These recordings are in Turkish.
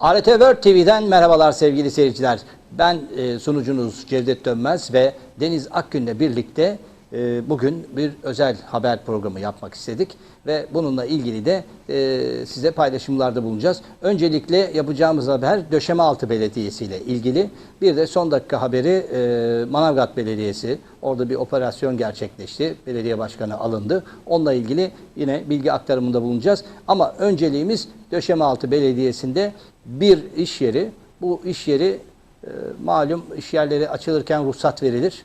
ART World TV'den merhabalar sevgili seyirciler. Ben e, sunucunuz Cevdet Dönmez ve Deniz Akgün'le birlikte e, bugün bir özel haber programı yapmak istedik. Ve bununla ilgili de e, size paylaşımlarda bulunacağız. Öncelikle yapacağımız haber Döşemealtı Belediyesi ile ilgili. Bir de son dakika haberi e, Manavgat Belediyesi. Orada bir operasyon gerçekleşti. Belediye başkanı alındı. Onunla ilgili yine bilgi aktarımında bulunacağız. Ama önceliğimiz Döşemealtı Belediyesi'nde bir iş yeri. Bu iş yeri e, malum iş yerleri açılırken ruhsat verilir.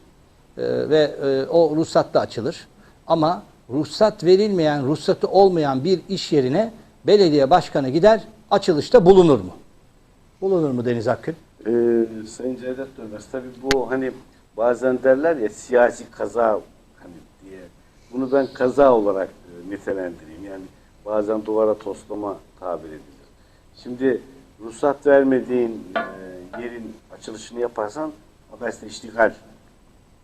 E, ve e, o ruhsatla açılır. Ama ruhsat verilmeyen, ruhsatı olmayan bir iş yerine belediye başkanı gider, açılışta bulunur mu? Bulunur mu Deniz Akgün? Ee, Sayın Cevdet Dönmez tabii bu hani bazen derler ya siyasi kaza hani diye. Bunu ben kaza olarak e, nitelendireyim. Yani bazen duvara toslama tabir edilir. Şimdi ruhsat vermediğin e, yerin açılışını yaparsan haberse iştigal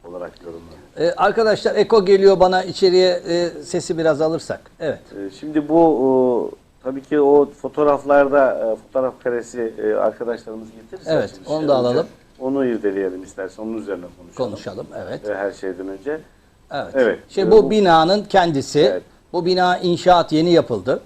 olarak yorumlanır. Ee, arkadaşlar Eko geliyor bana içeriye e, sesi biraz alırsak. Evet. Ee, Şimdi bu o, tabii ki o fotoğraflarda e, fotoğraf karesi e, arkadaşlarımız getirirse Evet, açılışa onu da önce alalım. Onu irdeleyelim istersen. Onun üzerine konuşalım. Konuşalım. Evet. E, Her şeyden önce. Evet. Evet. Şey bu bu- binanın kendisi. Evet. Bu bina inşaat yeni yapıldı.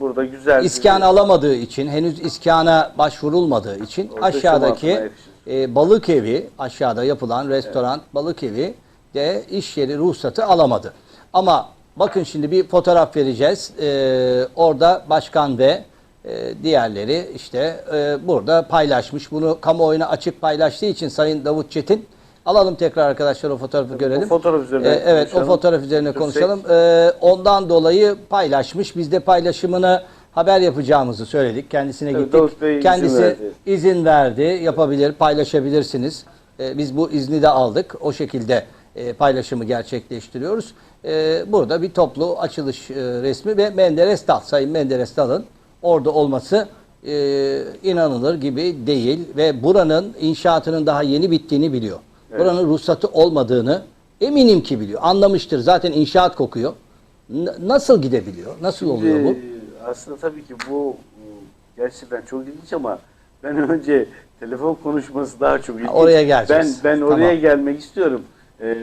Burada güzel İskan bir- alamadığı için, henüz iskana başvurulmadığı için Orada aşağıdaki. E, balık evi, aşağıda yapılan restoran, balık evi de iş yeri ruhsatı alamadı. Ama bakın şimdi bir fotoğraf vereceğiz. E, orada başkan ve e, diğerleri işte e, burada paylaşmış. Bunu kamuoyuna açık paylaştığı için Sayın Davut Çetin Alalım tekrar arkadaşlar o fotoğrafı görelim. fotoğraf üzerine E, evet o konuşalım. fotoğraf üzerine konuşalım. Ee, ondan dolayı paylaşmış. Biz de paylaşımını haber yapacağımızı söyledik. Kendisine Evet, gittik. Bey izin Kendisi verdi. izin verdi. Yapabilir, paylaşabilirsiniz. Ee, biz bu izni de aldık. O şekilde e, paylaşımı gerçekleştiriyoruz. Ee, burada bir toplu açılış e, resmi ve Menderes Dal, Sayın Menderes Dal'ın orada olması e, inanılır gibi değil ve buranın inşaatının daha yeni bittiğini biliyor. Buranın ruhsatı olmadığını eminim ki biliyor. Anlamıştır. Zaten inşaat kokuyor. N- nasıl gidebiliyor? Nasıl oluyor bu? Aslında tabii ki bu gerçekten çok ilginç ama ben önce telefon konuşması daha çok ilginç. oraya geleceğiz. Ben ben oraya Tamam. gelmek istiyorum. Ee,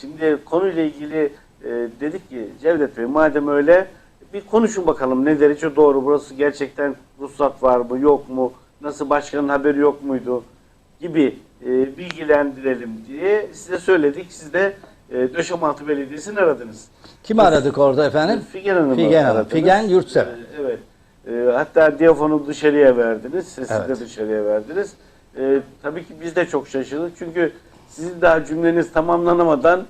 şimdi konuyla ilgili e, dedik ki Cevdet Bey madem öyle bir konuşun bakalım ne derece doğru burası gerçekten ruhsat var mı yok mu nasıl başkanın haberi yok muydu gibi e, bilgilendirelim diye size söyledik. Siz de e, Döşemaltı Belediyesi'ni aradınız. Kimi aradık orada efendim? Figen Hanım'ı Figen Hanım. aradınız. Figen Yurtsever. Ee, Evet. Ee, hatta diyafonu dışarıya verdiniz. Sesi Evet. de dışarıya verdiniz. Ee, tabii ki biz de çok şaşırdık. Çünkü sizin daha cümleniz tamamlanamadan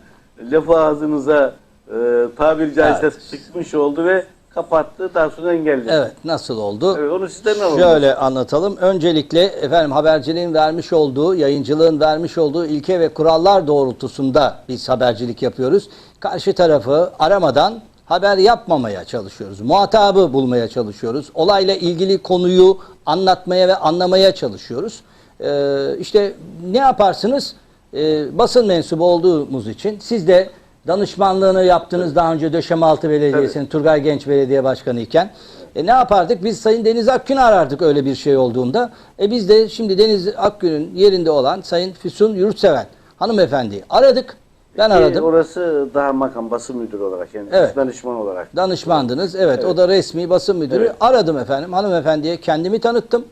lafı ağzınıza e, tabiri caizse Evet. sıkmış oldu ve kapattı. Daha sonra engelledi. Evet nasıl oldu? Evet, onu sizden alalım. Şöyle anlatalım. Öncelikle efendim haberciliğin vermiş olduğu, yayıncılığın vermiş olduğu ilke ve kurallar doğrultusunda biz habercilik yapıyoruz. Karşı tarafı aramadan haber yapmamaya çalışıyoruz. Muhatabı bulmaya çalışıyoruz. Olayla ilgili konuyu anlatmaya ve anlamaya çalışıyoruz. Ee, işte ne yaparsınız? Ee, basın mensubu olduğumuz için siz de danışmanlığını yaptınız daha önce Döşemealtı Belediyesi'nin Turgay Genç Belediye Başkanı iken. E ne yapardık? Biz Sayın Deniz Akgün'ü arardık öyle bir şey olduğunda. E biz de şimdi Deniz Akgün'ün yerinde olan Sayın Füsun Yurtseven hanımefendiyi aradık. Ben Ki aradım. Orası daha makam basın müdürü olarak yani Evet. danışman olarak. Danışmandınız. Evet, o da resmi basın müdürü. Evet. Aradım efendim. Hanımefendiye kendimi tanıttım.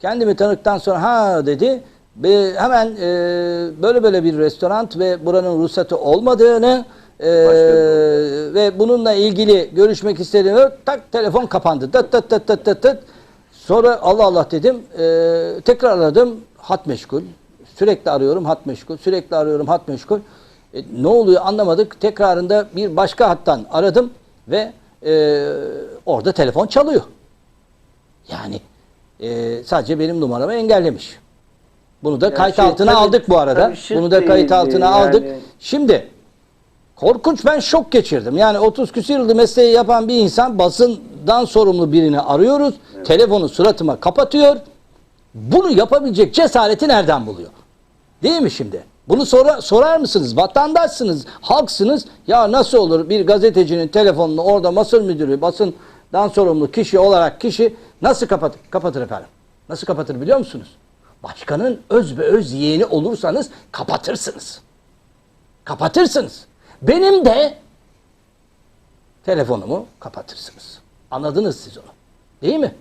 Kendimi tanıktan sonra ha dedi. Be- hemen e, böyle böyle bir restoran ve buranın ruhsatı olmadığını e, ve bununla ilgili görüşmek istediğini tak telefon kapandı. Tıt tıt tıt tıt tıt tıt. Sonra Allah Allah dedim. E, tekrar aradım. Hat meşgul. Sürekli arıyorum hat meşgul. Sürekli arıyorum hat meşgul. E, ne oluyor anlamadık. Tekrarında bir başka hattan aradım ve e, orada telefon çalıyor. Yani e, sadece benim numaramı engellemiş. Bunu da Yani kayıt şey, altına tabii- aldık bu arada. Bunu da kayıt değildi altına yani. aldık. Şimdi korkunç ben şok geçirdim. Yani 30 küsur yıldır mesleği yapan bir insan basından sorumlu birini arıyoruz. Telefonu suratıma kapatıyor. Bunu yapabilecek cesareti nereden buluyor? Değil mi şimdi? Bunu sora, sorar mısınız? Vatandaşsınız, halksınız. Ya nasıl olur bir gazetecinin telefonunu orada basın müdürü, basından sorumlu kişi olarak kişi nasıl kapatır, kapatır efendim? Nasıl kapatır biliyor musunuz? Başkanın öz ve öz yeğeni olursanız kapatırsınız. Kapatırsınız. Benim de telefonumu kapatırsınız. Anladınız siz onu. Değil mi?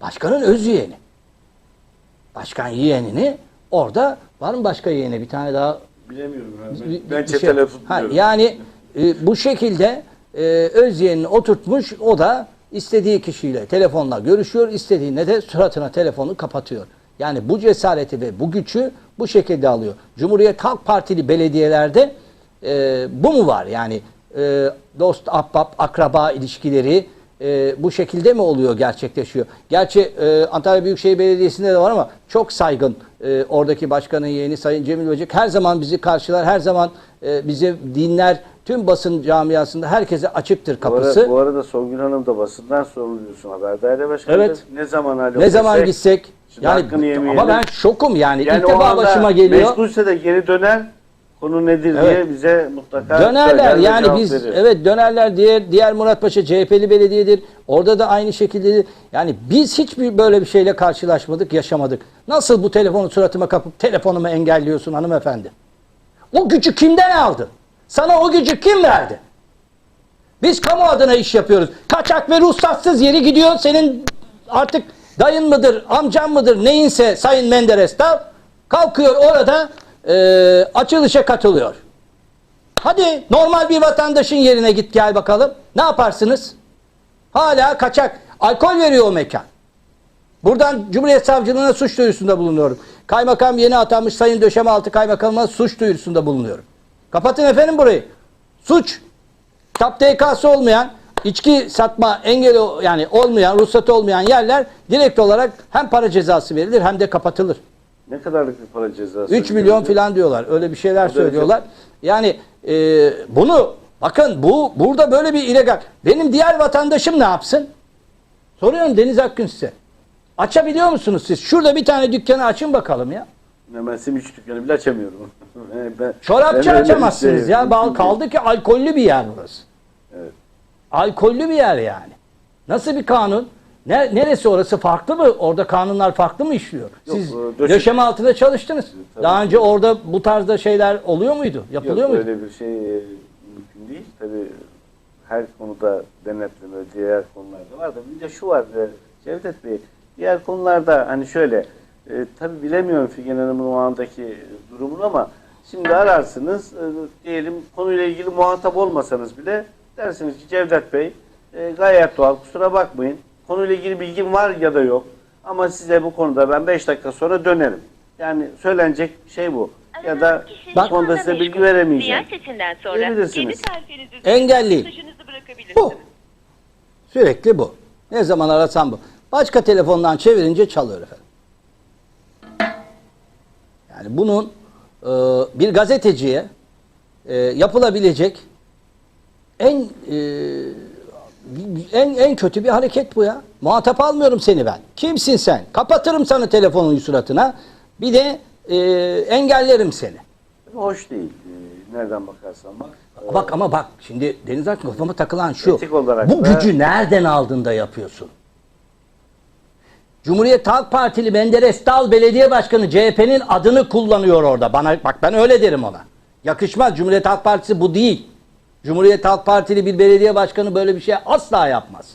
Başkanın öz yeğeni. Başkan yeğenini orada var mı başka yeğeni? Bir tane daha Bilemiyorum. Ben, bir- ben çetele şey-. Ha, yani e, bu şekilde e, öz yeğenini oturtmuş o da istediği kişiyle telefonla görüşüyor, istediğine de suratına telefonu kapatıyor. Yani bu cesareti ve bu gücü bu şekilde alıyor. Cumhuriyet Halk Partili belediyelerde e, bu mu var? Yani e, dost, ahbap, akraba ilişkileri e, bu şekilde mi oluyor, gerçekleşiyor? Gerçi e, Antalya Büyükşehir Belediyesi'nde de var ama çok saygın e, oradaki başkanın yeğeni Sayın Cemil Böcek her zaman bizi karşılar, her zaman e, bizi dinler. Tüm basın camiasında herkese açıktır Bu, ara- kapısı. bu arada Songül Hanım da basından soruluyorsun haber daire başkanı. Evet. Ne zaman alo ne zaman gitsek şimdi yani hakkını yemeyelim. ama ben şokum yani, yani ilk defa başıma geliyor. Meşgulse de geri döner. Konu nedir Evet. diye bize mutlaka Dönerler yani biz verir. evet dönerler diğer diğer Muratpaşa CHP'li belediyedir. Orada da aynı şekildedir. Yani biz hiçbir böyle bir şeyle karşılaşmadık, yaşamadık. Nasıl bu telefonu suratıma kapıp telefonumu engelliyorsun hanımefendi? O gücü kimden aldın? Sana o gücü kim verdi? Biz kamu adına iş yapıyoruz. Kaçak ve ruhsatsız yeri gidiyor. Senin artık dayın mıdır, amcan mıdır neyinse Sayın Menderes da kalkıyor orada e, açılışa katılıyor. Hadi normal bir vatandaşın yerine git gel bakalım. Ne yaparsınız? Hala kaçak. Alkol veriyor o mekan. Buradan Cumhuriyet Savcılığına suç duyurusunda bulunuyorum. Kaymakam yeni atanmış Sayın Döşemealtı Kaymakamıma suç duyurusunda bulunuyorum. Kapatın efendim burayı. Suç. TAP TK'sı olmayan, içki satma engeli yani olmayan, ruhsatı olmayan yerler direkt olarak hem para cezası verilir hem de kapatılır. Ne kadarlık bir para cezası? 3 milyon falan diyorlar. Öyle bir şeyler derece. söylüyorlar. Yani e, bunu bakın bu burada böyle bir illegal. Benim diğer vatandaşım ne yapsın? Soruyorum Deniz Akgün size. Açabiliyor musunuz siz? Şurada bir tane dükkanı açın bakalım ya. Hemen simit dükkanı bile açamıyorum. ben, Çorapçı ben öyle açamazsınız şey- ya. Bal mümkün değil. kaldı ki alkollü bir yer burası. Alkollü bir yer yani. Nasıl bir kanun? Ne, neresi orası farklı mı? Orada kanunlar farklı mı işliyor? Yok, Siz e, döşe- döşeme altında çalıştınız. Tabii. Daha önce orada bu tarzda şeyler oluyor muydu? Yapılıyor Yok muydu? öyle bir şey e, mümkün değil. Tabii her konuda denetleme, diğer konularda var da bir de şu var e, Cevdet Bey, diğer konularda hani şöyle e, tabii bilemiyorum Figen Hanım'ın o andaki durumunu ama şimdi ararsınız e, diyelim konuyla ilgili muhatap olmasanız bile dersiniz ki Cevdet Bey e, gayet doğal kusura bakmayın konuyla ilgili bilgim var ya da yok ama size bu konuda ben 5 dakika sonra dönerim. Yani söylenecek şey bu. Ya da bu Bak- konuda size bilgi veremeyeceğim. Siyasetinden sonra Diyebilirsiniz. kendi tarifiniz üzerine Engelleyin. mesajınızı bırakabilirsiniz. Bu. Sürekli bu. Ne zaman arasam bu. Başka telefondan çevirince çalıyor efendim. Yani bunun e, bir gazeteciye e, yapılabilecek en e, en en kötü bir hareket bu ya. Muhatap almıyorum seni ben. Kimsin sen? Kapatırım sana telefonun suratına. Bir de e, engellerim seni. Hoş değil. Ee, Nereden bakarsan bak. Bak ama bak şimdi Deniz Akın kafama takılan şu. Etik olarak bu da- gücü nereden aldın da yapıyorsun? Cumhuriyet Halk Partili Menderes Dal Belediye Başkanı CHP'nin adını kullanıyor orada. Bana bak ben öyle derim ona. Yakışmaz. Cumhuriyet Halk Partisi bu değil. Cumhuriyet Halk Partili bir belediye başkanı böyle bir şey asla yapmaz.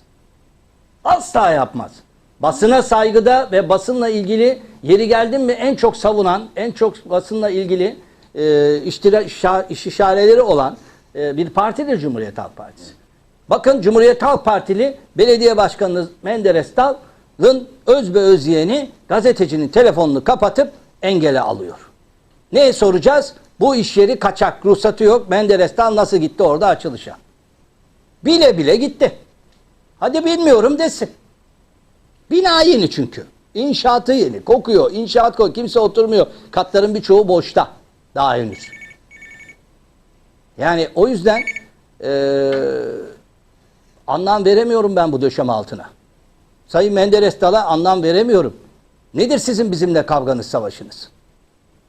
Asla yapmaz. Basına saygıda ve basınla ilgili yeri geldin mi en çok savunan, en çok basınla ilgili e, iştira, iş işareleri olan e, bir partidir Cumhuriyet Halk Partisi. Bakın Cumhuriyet Halk Partili belediye başkanınız Menderes Dal'ın öz ve öz yeğeni gazetecinin telefonunu kapatıp engele alıyor. Ne soracağız? Bu iş yeri kaçak, ruhsatı yok. Menderes Dal nasıl gitti orada açılışa? Bile bile gitti. Hadi bilmiyorum desin. Bina yeni çünkü. İnşaatı yeni. Kokuyor. İnşaat kokuyor. Kimse oturmuyor. Katların birçoğu boşta. Daha henüz. Yani o yüzden eee, anlam veremiyorum ben bu döşeme altına. Sayın Menderes Dal'a anlam veremiyorum. Nedir sizin bizimle kavganız, savaşınız?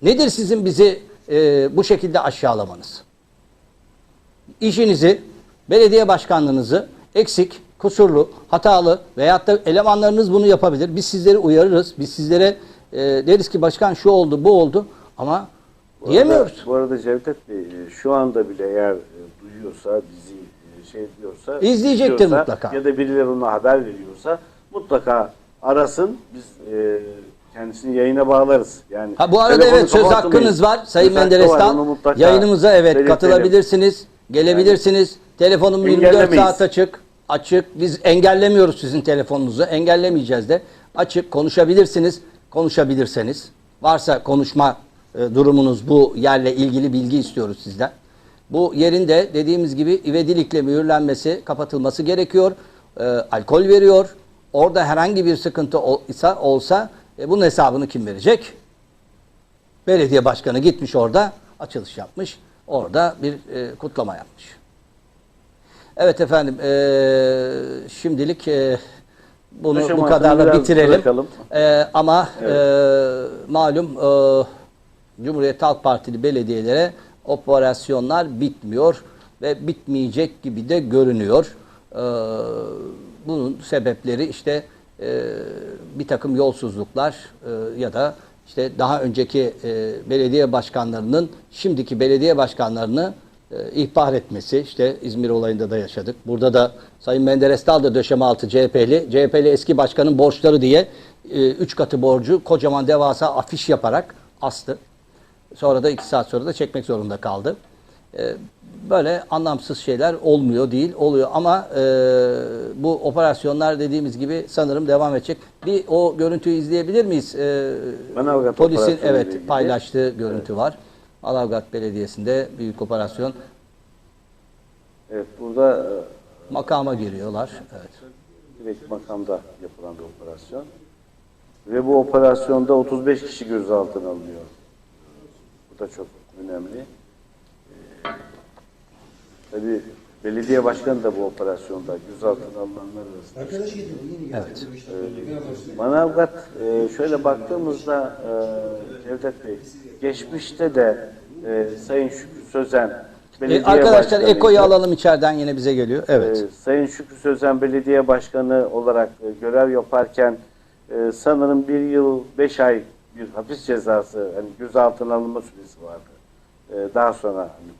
Nedir sizin bizi eee, bu şekilde aşağılamanız? işinizi, belediye başkanlığınızı eksik kusurlu, hatalı veyahut da elemanlarınız bunu yapabilir. Biz sizleri uyarırız. Biz sizlere e, deriz ki başkan şu oldu, bu oldu ama Bu diyemiyoruz. arada, bu arada Cevdet Bey e, şu anda bile eğer e, duyuyorsa bizi e, şey diyorsa İzleyecektir izliyorsa mutlaka. ya da birileri ona haber veriyorsa mutlaka arasın biz e, kendisini yayına bağlarız. Yani Ha bu arada evet söz hakkınız var Sayın Söz hakkı Menderes var, Tal. onu mutlaka Yayınımıza evet belirtelim. katılabilirsiniz. Gelebilirsiniz. Telefonum 24 Engellemeyiz. saat açık. Açık. Biz engellemiyoruz sizin telefonunuzu. Engellemeyeceğiz de. Açık konuşabilirsiniz. Konuşabilirseniz. Varsa konuşma e, durumunuz bu yerle ilgili bilgi istiyoruz sizden. Bu yerin de dediğimiz gibi ivedilikle mühürlenmesi, kapatılması gerekiyor. E, alkol veriyor. Orada herhangi bir sıkıntı ol- ise olsa e, bunun hesabını kim verecek? Belediye başkanı gitmiş orada açılış yapmış. Orada bir e, kutlama yapmış. Evet efendim e, şimdilik e, bunu bu Aşamasını kadarla bitirelim. bırakalım. E, ama e, malum e, Cumhuriyet Halk Partili belediyelere operasyonlar bitmiyor ve bitmeyecek gibi de görünüyor. E, bunun sebepleri işte e, bir takım yolsuzluklar e, ya da işte daha önceki e, belediye başkanlarının şimdiki belediye başkanlarını e, ihbar etmesi. işte İzmir olayında da yaşadık. Burada da Sayın Menderes da döşeme altı CHP'li. CHP'li eski başkanın borçları diye 3 katı borcu kocaman devasa afiş yaparak astı. Sonra da 2 saat sonra da çekmek zorunda kaldı. E, böyle anlamsız şeyler olmuyor değil, oluyor ama e, bu operasyonlar dediğimiz gibi sanırım devam edecek. Bir o görüntüyü izleyebilir miyiz? E, Manavgat polisin evet paylaştığı görüntü var. Manavgat Belediyesi'nde büyük operasyon Evet burada e, makama giriyorlar. Evet. direkt makamda yapılan bir operasyon. Ve bu operasyonda 35 kişi gözaltına alınıyor. Bu da çok önemli. Ee, tabii belediye başkanı da bu operasyonda gözaltına alınanlar arasında. Arkadaş getirdi. Evet. Manavgat e, şöyle baktığımızda e, Cevdet Bey geçmişte de e, Sayın Şükrü Sözen E, belediye arkadaşlar başkanıydı. Eko'yu alalım içeriden yine bize geliyor. Evet. Ee, Sayın Şükrü Sözen belediye başkanı olarak e, görev yaparken e, sanırım bir yıl beş ay bir hapis cezası hani gözaltına alınma süresi vardı. E, daha sonra hani.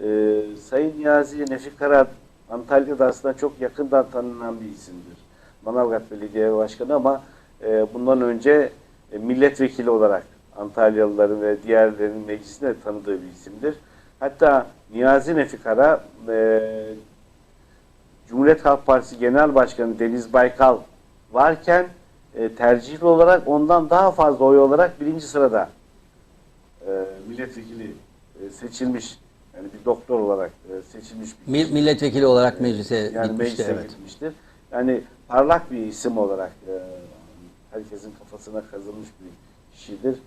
E, Sayın Niyazi Nefik Karar Antalya'da aslında çok yakından tanınan bir isimdir. Manavgat Belediye Başkanı ama e, bundan önce e, milletvekili olarak Antalyalıların ve diğerlerinin meclisinde tanıdığı bir isimdir. Hatta Niyazi Nefik Kara e, Cumhuriyet Halk Partisi Genel Başkanı Deniz Baykal varken e, tercihli olarak ondan daha fazla oy olarak birinci sırada e, milletvekili e, seçilmiş yani bir doktor olarak e, seçilmiş bir Mil- milletvekili olarak meclise yani gitmişti. meclise Evet. gitmiştir. Yani parlak bir isim olarak e, herkesin kafasına kazınmış bir kişidir.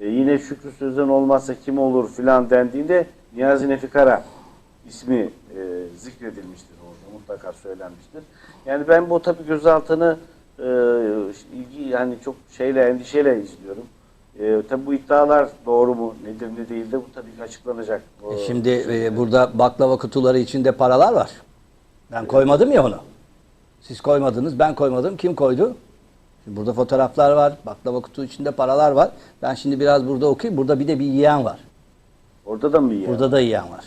E, yine Şükrü Sözen olmazsa kim olur filan dendiğinde Niyazi Nefikara ismi e, zikredilmiştir orada mutlaka söylenmiştir. Yani ben bu tabii gözaltını e, ilgi yani çok şeyle endişeyle izliyorum. E, tabii bu iddialar doğru mu nedir ne değil de bu tabii ki açıklanacak. Bu- E Şimdi e, burada baklava kutuları içinde paralar var. Ben koymadım ya onu. Siz koymadınız, ben koymadım. Kim koydu? Şimdi burada fotoğraflar var. Baklava kutu içinde paralar var. Ben şimdi biraz burada okuyayım. Burada bir de bir yiyen var. Orada da mı iyi? Burada da yiyen var.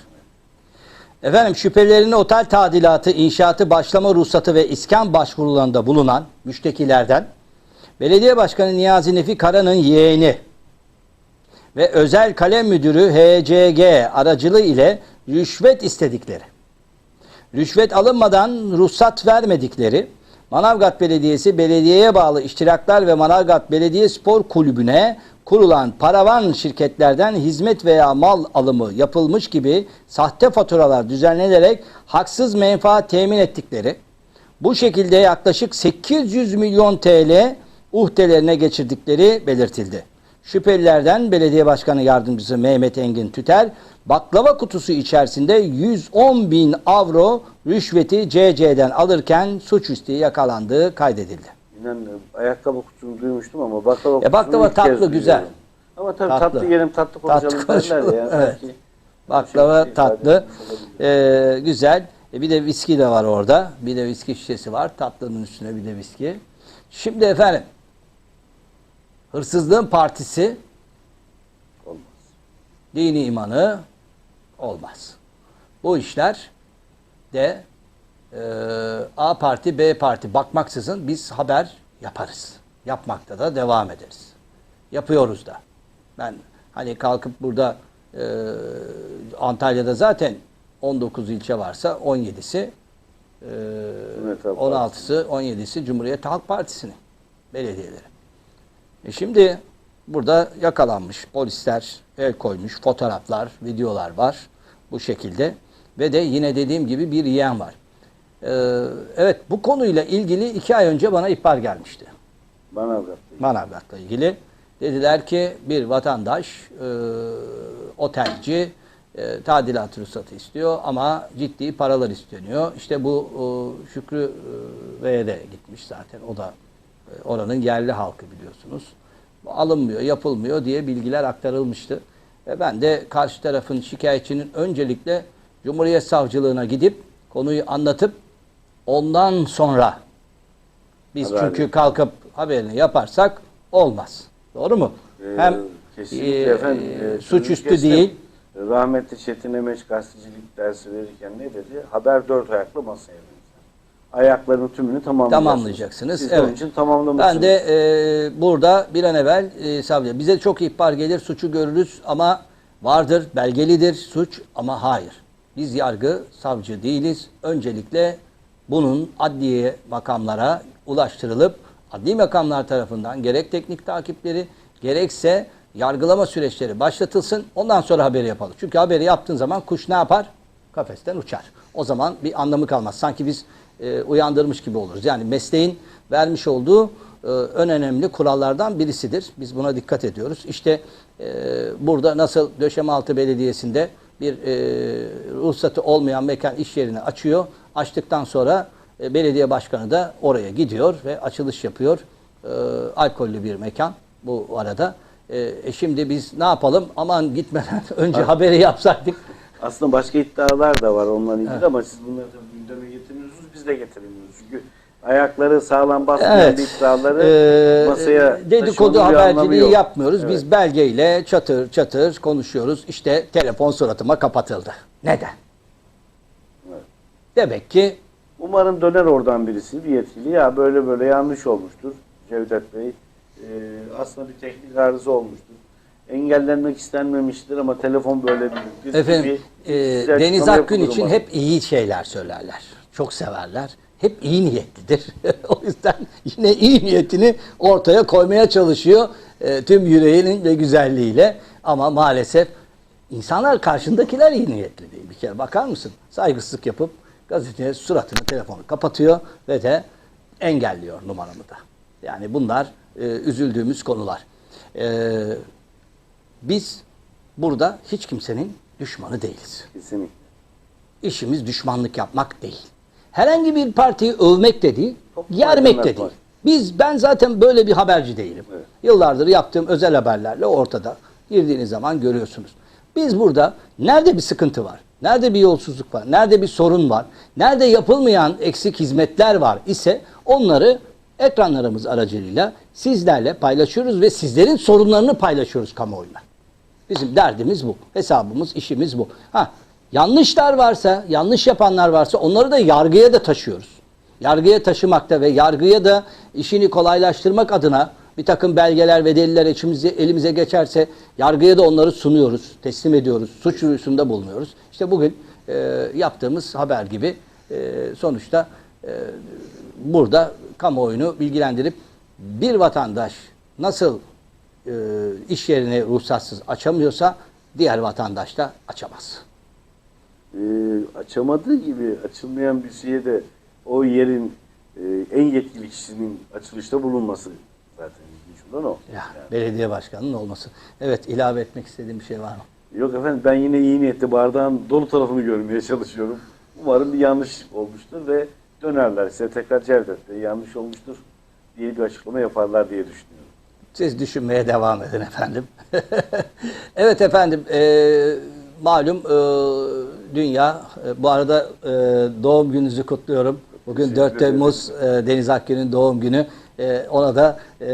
Efendim şüphelerini otel tadilatı, inşaatı başlama ruhsatı ve iskan başvurularında bulunan müştekilerden Belediye Başkanı Niyazi Nefi Kara'nın yeğeni ve özel kalem müdürü HCG aracılığı ile rüşvet istedikleri, rüşvet alınmadan ruhsat vermedikleri, Manavgat Belediyesi belediyeye bağlı iştiraklar ve Manavgat Belediye Spor Kulübü'ne kurulan paravan şirketlerden hizmet veya mal alımı yapılmış gibi sahte faturalar düzenlenerek haksız menfaat temin ettikleri, bu şekilde yaklaşık 800 milyon TL uhdelerine geçirdikleri belirtildi. Şüphelilerden Belediye Başkanı Yardımcısı Mehmet Engin Tüter, baklava kutusu içerisinde 110 bin avro rüşveti CC'den alırken suçüstü yakalandığı kaydedildi. İnan e, ayakkabı kutusunu duymuştum ama baklava E, baklava kutusunu ilk kez tatlı, güzel. Ama tabii Tatlı. tatlı, yiyelim tatlı konuşalım Tatlı derler ya. konuşalım, evet. Belki Baklava şey tatlı, etmiş olabilir. e, güzel. E bir de viski de var orada. Bir de viski şişesi var. Tatlının üstüne bir de viski. Şimdi efendim hırsızlığın partisi Olmaz. dini imanı olmaz. Bu işler de e, A parti B parti bakmaksızın biz haber yaparız. Yapmakta da devam ederiz. Yapıyoruz da. Ben hani kalkıp burada e, Antalya'da zaten 19 ilçe varsa 17'si e, Cumhuriyet Halk 16'sı 17'si Cumhuriyet Halk Partisi'nin belediyeleri. E şimdi burada yakalanmış polisler el koymuş fotoğraflar, videolar var bu şekilde ve de yine dediğim gibi bir yeğen var. Ee, evet bu konuyla ilgili iki ay önce bana ihbar gelmişti. Bana bırak. Manavgat'la ilgili. Dediler ki bir vatandaş e, otelci e, tadilat ruhsatı istiyor ama ciddi paralar isteniyor. İşte bu e, Şükrü e, Bey'e de gitmiş zaten. O da oranın yerli halkı biliyorsunuz. Alınmıyor, yapılmıyor diye bilgiler aktarılmıştı. Ve ben de karşı tarafın şikayetçinin öncelikle Cumhuriyet Savcılığına gidip konuyu anlatıp ondan sonra biz Haber çünkü kalkıp haberini yaparsak olmaz. Doğru mu? Ee, Hem kesinlikle e, efendim, e, e, suçüstü kestim. değil. Rahmetli Çetin Emeç gazetecilik dersi verirken ne dedi? Haber dört ayaklı masaya. Ayaklarının tümünü tamamlayacaksınız. Tamamlayacaksınız, Siz onun evet. için tamamlamışsınız. Ben de e, burada bir an evvel e, savcı bize çok ihbar gelir, suçu görürüz ama vardır, belgelidir suç ama hayır. Biz yargı, savcı değiliz. Öncelikle bunun adliye makamlara ulaştırılıp adli makamlar tarafından gerek teknik takipleri gerekse yargılama süreçleri başlatılsın. Ondan sonra haberi yapalım. Çünkü haberi yaptığın zaman kuş ne yapar? Kafesten uçar. O zaman bir anlamı kalmaz. Sanki biz e, uyandırmış gibi oluruz. Yani mesleğin vermiş olduğu e, en önemli kurallardan birisidir. Biz buna dikkat ediyoruz. İşte e, burada nasıl Döşemealtı Belediyesi'nde bir e, ruhsatı olmayan mekan iş yerini açıyor. Açtıktan sonra e, belediye başkanı da oraya gidiyor ve açılış yapıyor. E, alkollü bir mekan bu arada. E, e, şimdi biz ne yapalım? Aman gitmeden önce haberi yapsaydık. Aslında başka iddialar da var onunla ilgili ama siz bunları tabii gündeme getirmiyorsunuz, biz de getirmiyoruz. Çünkü ayakları sağlam basmayan Evet. bir iddiaları Ee, masaya dedikodu bir haberciliği yapmıyoruz. Evet. Biz belgeyle çatır çatır konuşuyoruz. İşte telefon suratıma kapatıldı. Neden? Evet. Demek ki Umarım döner oradan birisi, bir yetkili. Ya böyle böyle yanlış olmuştur Cevdet Bey. Ee, aslında bir teknik arıza olmuştur. Engellenmek istenmemiştir ama telefon böyle büyüktür. efendim gibi e, Deniz Akgün için hep iyi şeyler söylerler. Çok severler. Hep iyi niyetlidir. o yüzden yine iyi niyetini ortaya koymaya çalışıyor. e, tüm yüreğinin ve güzelliğiyle. Ama maalesef insanlar karşındakiler iyi niyetli değil. Bir kere bakar mısın? Saygısızlık yapıp gazeteye suratını, telefonu kapatıyor ve de engelliyor numaramı da. Yani bunlar e, üzüldüğümüz konular. E, biz burada hiç kimsenin düşmanı değiliz. Kesinlikle. İşimiz düşmanlık yapmak değil. Herhangi bir partiyi övmek de değil, yermek de değil. Biz ben zaten böyle bir haberci değilim. Evet. Yıllardır yaptığım özel haberlerle ortada. Girdiğiniz zaman görüyorsunuz. Biz burada nerede bir sıkıntı var? Nerede bir yolsuzluk var? Nerede bir sorun var? Nerede yapılmayan eksik hizmetler var ise onları ekranlarımız aracılığıyla sizlerle paylaşıyoruz ve sizlerin sorunlarını paylaşıyoruz kamuoyuna. Bizim derdimiz bu. Hesabımız, işimiz bu. Ha, yanlışlar varsa, yanlış yapanlar varsa onları da yargıya da taşıyoruz. Yargıya taşımakta ve yargıya da işini kolaylaştırmak adına bir takım belgeler ve deliller içimize, elimize geçerse yargıya da onları sunuyoruz, teslim ediyoruz, suç duyurusunda bulunuyoruz. İşte bugün e, yaptığımız haber gibi e, sonuçta e, burada kamuoyunu bilgilendirip bir vatandaş nasıl e, iş yerini ruhsatsız açamıyorsa diğer vatandaş da açamaz. Ee, açamadığı gibi açılmayan bir şeye de o yerin e, en yetkili kişinin açılışta bulunması zaten ilginç olan o. Ya, Yani. belediye başkanının olması. Evet ilave etmek istediğim bir şey var mı? Yok efendim ben yine iyi niyetli bardağın dolu tarafını görmeye çalışıyorum. Umarım bir yanlış olmuştur ve dönerler size tekrar Cevdet Bey yanlış olmuştur diye bir açıklama yaparlar diye düşünüyorum. Siz düşünmeye devam edin efendim. evet efendim, e, malum e, dünya, e, bu arada e, doğum gününüzü kutluyorum. Bugün Teşekkür 4 Temmuz e, Deniz Akgün'ün doğum günü. E, ona da e,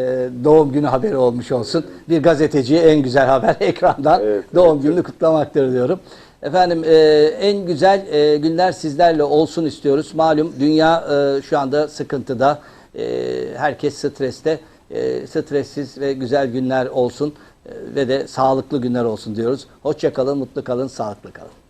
doğum günü haberi olmuş olsun. Bir gazeteciye en güzel haber ekrandan Evet, doğum evet, gününü kutlamaktır diyorum. Efendim e, en güzel e, günler sizlerle olsun istiyoruz. Malum dünya e, şu anda sıkıntıda. E, herkes streste. E, stressiz ve güzel günler olsun e, ve de sağlıklı günler olsun diyoruz. Hoşça kalın, mutlu kalın, sağlıklı kalın.